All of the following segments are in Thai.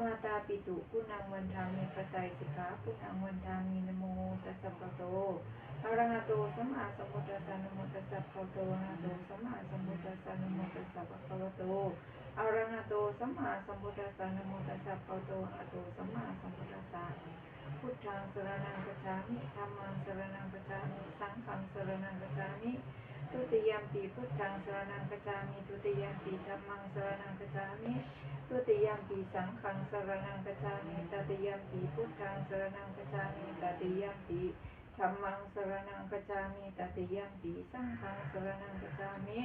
มาตาปิตุกุณังวันทามีปไตยสิกขาคุณังวันทามีนโมตัสสะภะโตอะระหะโตสัมมาสัมพุทธัสสะนโมตัสสะภะโตนะโตสัมมาสัมพุทธัสสะนโมตัสสะภะคะวะโตอะระหะโตสัมมาสัมพุทธัสสะนโมตัสสะภะโตอะโตสัมมาสัมพุทธัสสะ พุทธังสรณังกัจฉามิธัมมังสรณังกัจฉามิสังฆังสรณังกัจฉามิทุติยมปีพุทธังสรณังกัจจามิทุติยมปีธัมมังสรณังกัจจามิทุติยมปีสังฆังสรณังกัจจามิตติยมปีพุทธังสรณังกัจจามิตติยมปีธัมมังสรณังกัจจามิตติยมปีสังฆังสรณังกัจจามิ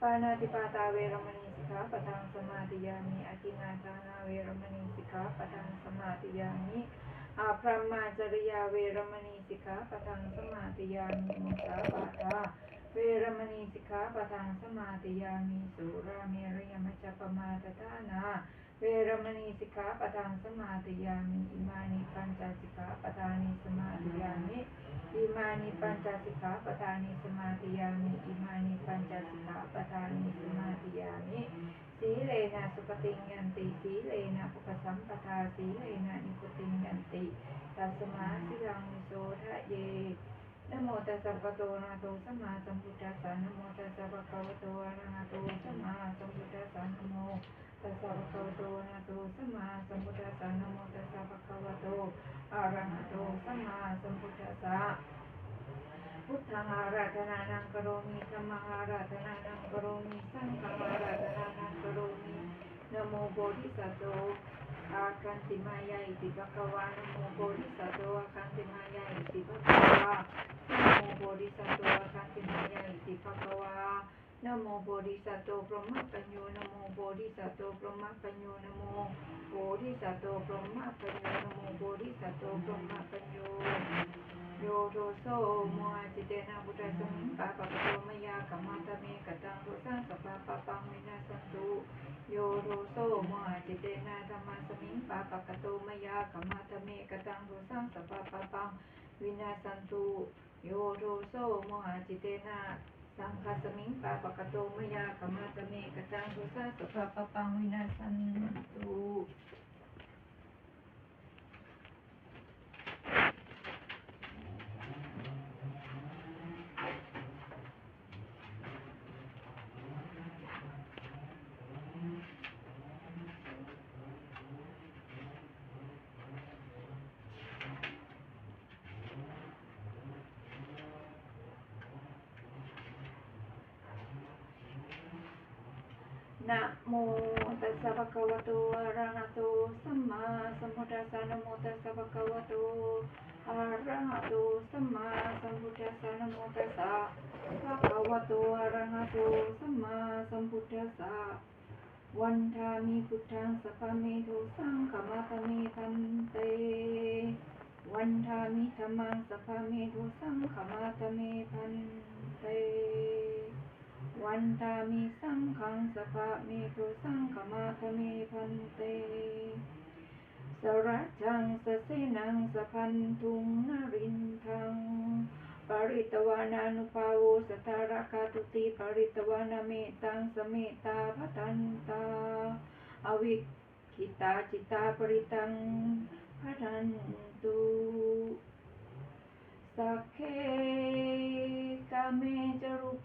ปานาติปาตาเวรมณีสิกขาปะทังสมาธิยามิอธินาทานาเวรมณีสิกขาปะทังสมาธิยามิ อาพรหมาจริยาเวรมณีสิกขาปะทังสมาธิยามิมุสาปาทาเวรมณีสิกขาปะทังสมาติยามิสุราเมรยมัจจปมาตทานาเวรมณีสิกขาปะทังสมาติยามิอิมานิปัญจสิกขาปะทานิสมาติยามิอิมานิปัญจสิกขาปะทานิสมาติยามิอิมานิปัญจสิกขาปะทานิสมาติยามิสีเลนะสุปฏิญญันติสีเลนะปุปสัมปาสีเลนะนิพุติญญันติตัสมาสิลังโสทะเยนโมตัสสะภะโตอะโตสัมมาสัมพุทธัสสะนโมตัสสะภะคะวะโตอะระหะโตสัมมาสัมพุทธัสสะนโมตัสสะภะคะวะโตอะระหะโตสัมมาสัมพุทธัสสะนโมตัสสะภะคะวะโตอะระหะโตสัมมาสัมพุทธัสสะพุทธังอาราธนานังกโรมิธัมมังอาราธนานังกโรมิสังฆังอาราธนานังกโรมิ นโมโพธิสัตว์โตอาคันติมายาอิติภะคะวานโมโพธิสัตว์โตอาคันติมายาอิติภะคะวานโมโพธิสัตว์โตอาคันติมายาอิติภะคะวานโมโพธิสัตว์โตพรหมปัญโยนโมโพธิสัตว์โตพรหมปัญโยนโมโพธิสัตว์โตพรหมปัญโยนโมโพธิสัตว์โตพรหมปัญโยโยโทโสโมหะจิตเตนะบุตรสมิงปะปะปะโตมยากัมมาตเมกตังโทสังสปปะปะปังวินาสันตุ โยโรโซมหาจิตเตนะธรรมะสมิงปาปะกะโตมยากัมมาตะเมกตังโทสังสปปะปะปังวินาสันตุโยโรโซมหาจิตเตนะสังฆสมิงปาปะกะโตมยากัมมาตะเมกตังโทสังสปปะปะปังวินาสันตุ นะโมตัสสะภะคะวะโตอะระหะโตสัมมาสัมพุทธัสสะนะโมตัสสะภะคะวะโตอะระหะโตสัมมาสัมพุทธัสสะนะโมตัสสะภะคะวะโตอะระหะโตสัมมาสัมพุทธัสสะวันทามิพุทธังสัพพะเมโทสังขมาตะเมพันเตวันทามิธัมมังสัพพะเมโทสังขมาตะเมพันเต วันตามิสังขังสภะเมตุสังขมาทเมพันเต สรัจจังสเสนังสพันทุงนรินทัง ปริตวานานุภาโวสทารคาตุติปริตวานาเมตังสเมตาพัทันตา อวิคิตาจิตาปริตังพัทันตุ สักเคกาเมจรูเ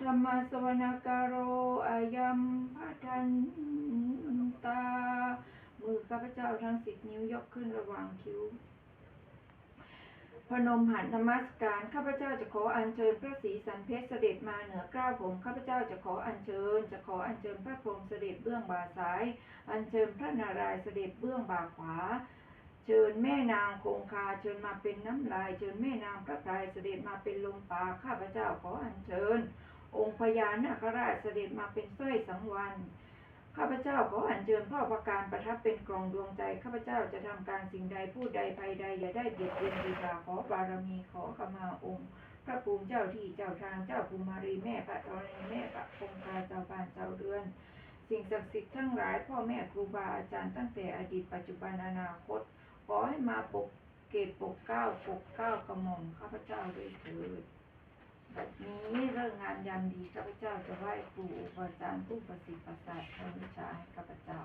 ธรรมสวนาการโรอายัมพัทันตาธรรมาสวนาการโรอายัมพัทันตาธรรมสวนาการโรอายัมพัทันตา มือข้าพเจ้าทั้งสิบนิ้วยกขึ้นระหว่างคิ้ว พนมหันนมัสการข้าพเจ้าจะขออัญเชิญพระศรีสันเพชรเสด็จมาเหนือเกล้าผมข้าพเจ้าจะขออัญเชิญ จะขออัญเชิญพระพรหมเสด็จเบื้องบ่าซ้าย อัญเชิญพระนารายณ์เสด็จเบื้องบ่าขวาเชิญแม่นางคงคาเชิญมาเป็นน้ำลาย เชิญแม่นางพระพรายเสด็จมาเป็นลมปาข้าพเจ้าขออัญเชิญ องค์พญานาคราชเสด็จมาเป็นสร้อยสังวรข้าพเจ้าขออัญเชิญพ่อประการประทับเป็นกลองดวงใจข้าพเจ้าจะทำการสิ่งใดผู้ใดภัยใดอย่าได้เบียดเบียนดีกาขอบารมีขอขมาองค์ พระภูมิเจ้าที่เจ้าทางเจ้าภูมารีแม่พระธรณีแม่พระคงคาเจ้าบ้านเจ้าเรือน สิ่งศักดิ์สิทธิ์ทั้งหลายพ่อแม่ครูบาอาจารย์ตั้งแต่อดีตปัจจุบันอนาคต ขอให้มาปกเกตปกเก้าปกเก้ากระหม่อมข้าพเจ้าด้วยเถิด นี้เรื่องงานยามดีข้าพเจ้าจะไหว้ปู่อาจารย์ผู้ประสิทธิ์ประสาทพระวิชาให้ข้าพเจ้า